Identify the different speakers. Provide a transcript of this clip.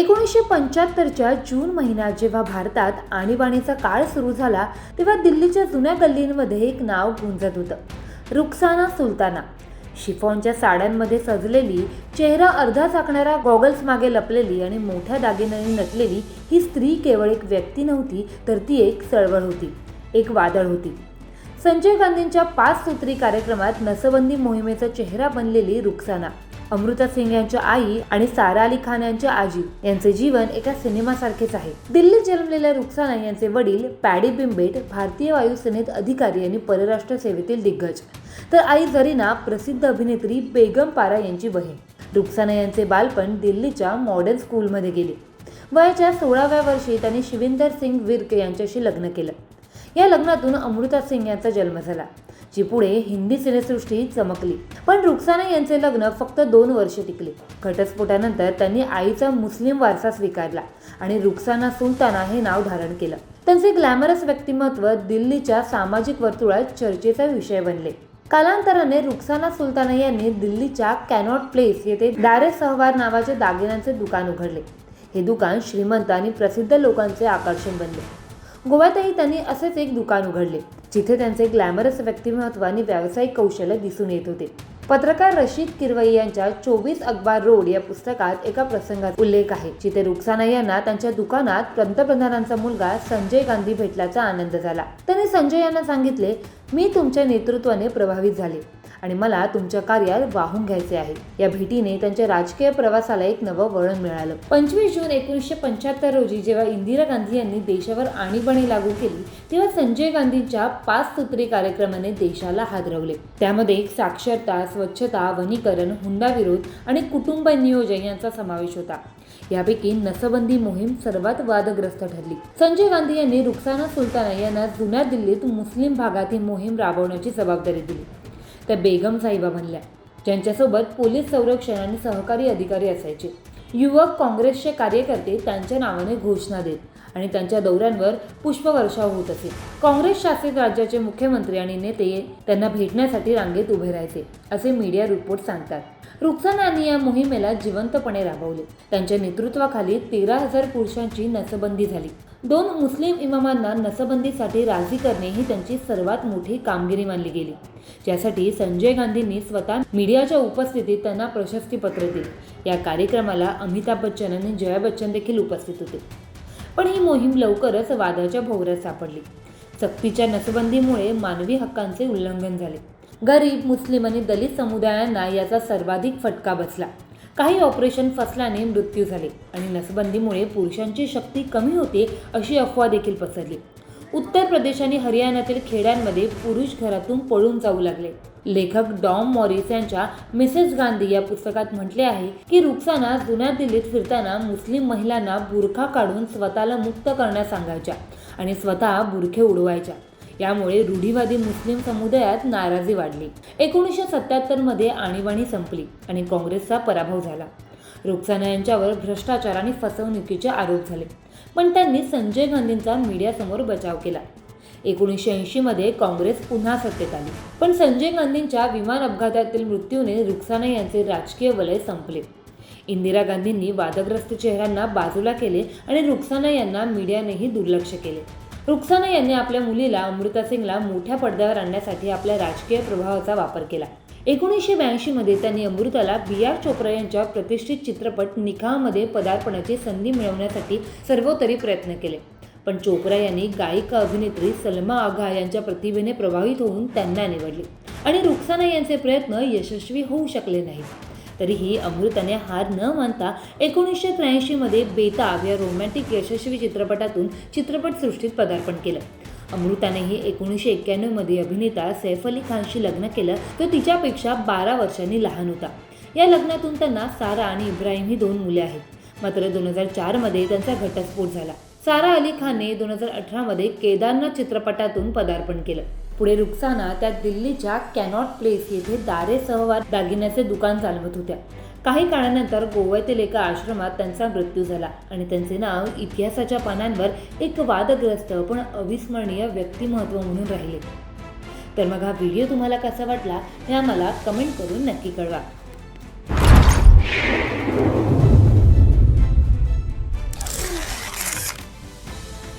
Speaker 1: एकोणीसशे पंच्याहत्तरच्या जून महिन्यात जेव्हा भारतात आणीबाणीचा काळ सुरू झाला तेव्हा दिल्लीच्या जुन्या गल्लींमध्ये एक नाव गुंजत होतं रुक्साना सुलताना. शिफॉनच्या साड्यांमध्ये सजलेली चेहरा अर्धा झाकणाऱ्या गॉगल्स मागे लपलेली आणि मोठ्या दागिन्यांनी नटलेली ही स्त्री केवळ एक व्यक्ती नव्हती तर ती एक चळवळ होती एक वादळ होती. संजय गांधींच्या पाच सूत्री कार्यक्रमात नसबंदी मोहिमेचा चेहरा बनलेली रुक्साना. अमृता सिंग यांच्या आई आणि सारा अली खान यांच्या आजी यांचे जीवन एका सिनेमासारखेच आहे. दिल्लीत जन्मलेल्या रुक्साना यांचे वडील पॅडी बिंबेट भारतीय वायुसेनेत अधिकारी आणि परराष्ट्र सेवेतील दिग्गज. तर आई जरीना प्रसिद्ध अभिनेत्री बेगम पारा यांची बहीण. रुक्साना यांचे बालपण दिल्लीच्या मॉडर्न स्कूलमध्ये गेले. वयाच्या सोळाव्या वर्षी त्यांनी शिविंदर सिंग विर्क यांच्याशी लग्न केलं. या लग्नातून अमृता सिंग यांचा जन्म झाला. जी पुढे हिंदी सिनेसृष्टीत चमकली. पण रुक्साना यांचे लग्न फक्त दोन वर्ष टिकले. घटस्फोटानंतर त्यांनी आईचा मुस्लिम वारसा स्वीकारला आणि रुक्साना सुलताना हे नाव धारण केलं. त्यांचे ग्लॅमरस व्यक्तिमत्व दिल्लीच्या सामाजिक वर्तुळात चर्चेचा विषय बनले. कालांतराने रुक्साना सुलताना यांनी दिल्लीच्या कॅनॉट प्लेस येथे दारे सहवार नावाचे दागिन्यांचे दुकान उघडले. हे दुकान श्रीमंत आणि प्रसिद्ध लोकांचे आकर्षण बनले. गोव्यातही त्यांनी असेच एक दुकान उघडले. जिथे त्यांचे ग्लॅमरस व्यक्तिमत्व आणि व्यावसायिक कौशल्य दिसून येत होते. पत्रकार रशीद किरवई यांच्या चोवीस अखबार रोड या पुस्तकात एका प्रसंगात उल्लेख आहे जिथे रुक्साना यांना त्यांच्या दुकानात पंतप्रधानांचा मुलगा संजय गांधी भेटल्याचा आनंद झाला. त्यांनी संजय यांना सांगितले मी तुमच्या नेतृत्वाने प्रभावित झाले. आणि मला तुमच्या कार्यात वाहून घ्यायचे आहे. या भेटीने त्यांच्या राजकीय प्रवासाला एक नवं वळण मिळालं. पंचवीस जून एकोणीसशे पंच्याहत्तर रोजी जेव्हा इंदिरा गांधी यांनी देशावर आणीबाणी लागू केली तेव्हा संजय गांधींच्या पाच सूत्री कार्यक्रमाने देशाला हादरवले. त्यामध्ये साक्षरता स्वच्छता वनीकरण हुंडा विरोध आणि कुटुंब नियोजन यांचा समावेश होता. यापैकी नसबंदी मोहीम सर्वात वादग्रस्त ठरली. संजय गांधी यांनी रुक्साना सुलताना यांना जुन्या दिल्लीत मुस्लिम भागात ही मोहीम राबवण्याची जबाबदारी दिली. त्या बेगम साहिबा बनल्या ज्यांच्यासोबत पोलीस संरक्षण आणि सहकारी अधिकारी असायचे. युवक काँग्रेसचे कार्यकर्ते त्यांच्या नावाने घोषणा देत आणि त्यांच्या दौऱ्यांवर पुष्पवर्षाव होत असे. काँग्रेस शासित राज्याचे मुख्यमंत्री आणि नेते त्यांना भेटण्यासाठी रांगेत उभे राहायचे असे मीडिया रिपोर्ट सांगतात. रुक्साना या मोहिमेला जिवंतपणे राबवले. त्यांच्या नेतृत्वाखाली तेरा हजार पुरुषांची नसबंदी झाली. दोन मुस्लिम इमामांना नसबंदीसाठी राजी करणे ही त्यांची सर्वात मोठी कामगिरी मानली गेली. ज्यासाठी संजय गांधींनी स्वतः मीडियाच्या उपस्थितीत त्यांना प्रशस्तीपत्र दिले. या कार्यक्रमाला अमिताभ बच्चन आणि जया बच्चन देखील उपस्थित होते. पण ही मोहीम लवकरच वादाच्या भोवऱ्यात सापडली. सक्तीच्या नसबंदीमुळे मानवी हक्कांचे उल्लंघन झाले. गरीब मुस्लिम आणि दलित समुदायांना याचा सर्वाधिक फटका बसला. काही ऑपरेशन फसल्याने मृत्यू झाले आणि नसबंदीमुळे पुरुषांची शक्ती कमी होते अशी अफवा देखील पसरली. उत्तर प्रदेश आणि हरियाणातील खेड्यांमध्ये पुरुष घरातून पळून जाऊ लागले. लेखक डॉम मॉरिस यांच्या मिसेस गांधी या पुस्तकात म्हटले आहे की रुक्साना जुन्या दिल्लीत फिरताना मुस्लिम महिलांना बुरखा काढून स्वतःला मुक्त करण्यास सांगायच्या आणि स्वतः बुरखे उडवायच्या. यामुळे रूढीवादी मुस्लिम समुदायात नाराजी वाढली. एकोणीसशे सत्याहत्तरमध्ये आणीबाणी संपली आणि काँग्रेसचा पराभव झाला. रुक्साना यांच्यावर भ्रष्टाचार आणि फसवणुकीचे आरोप झाले. पण त्यांनी संजय गांधींचा मीडियासमोर बचाव केला. एकोणीसशे ऐंशीमध्ये काँग्रेस पुन्हा सत्तेत आली. पण संजय गांधींच्या विमान अपघातातील मृत्यूने रुक्साना यांचे राजकीय वलय संपले. इंदिरा गांधींनी वादग्रस्त चेहऱ्यांना बाजूला केले आणि रुक्साना यांना मीडियानेही दुर्लक्ष केले. रुक्साना यांनी आपल्या मुलीला अमृता सिंगला मोठ्या पडद्यावर आणण्यासाठी आपल्या राजकीय प्रभावाचा वापर केला. एकोणीसशे ब्याऐंशीमध्ये त्यांनी अमृताला बी आर चोप्रा यांच्या प्रतिष्ठित चित्रपट निखामध्ये पदार्पणाची संधी मिळवण्यासाठी सर्वोतरी प्रयत्न केले. पण चोप्रा यांनी गायिका अभिनेत्री सलमा आघा यांच्या प्रतिभेने प्रभावित होऊन त्यांना निवडले. आणि रुक्साना यांचे प्रयत्न यशस्वी होऊ शकले नाहीत. तरीही अमृताने हार न मानता एकोणीसशे त्र्याऐंशीमध्ये बेताब या रोमॅन्टिक यशस्वी चित्रपटातून चित्रपटसृष्टीत पदार्पण केलं. अमृतानेही एकोणीसशे एक्क्याण्णवमध्ये अभिनेता सैफ अली खानशी लग्न केलं तो तिच्यापेक्षा बारा वर्षांनी लहान होता. या लग्नातून त्यांना सारा आणि इब्राहिम ही दोन मुले आहेत. मात्र दोन हजार चारमध्ये त्यांचा घटस्फोट झाला. सारा अली खानने दोन हजार अठरामध्ये केदारनाथ चित्रपटातून पदार्पण केलं. पुढे रुखसाना त्या दिल्लीच्या कॅनॉट प्लेस येथे दारे सहवार दागिन्याचे दुकान चालवत होत्या. काही काळानंतर गोव्यातील एका आश्रमात त्यांचा मृत्यू झाला आणि त्यांचे नाव इतिहासाच्या पानांवर एक वादग्रस्त पण अविस्मरणीय व्यक्तिमत्व म्हणून राहिले. तर मग हा व्हिडिओ तुम्हाला कसा वाटला हे आम्हाला कमेंट करून नक्की कळवा.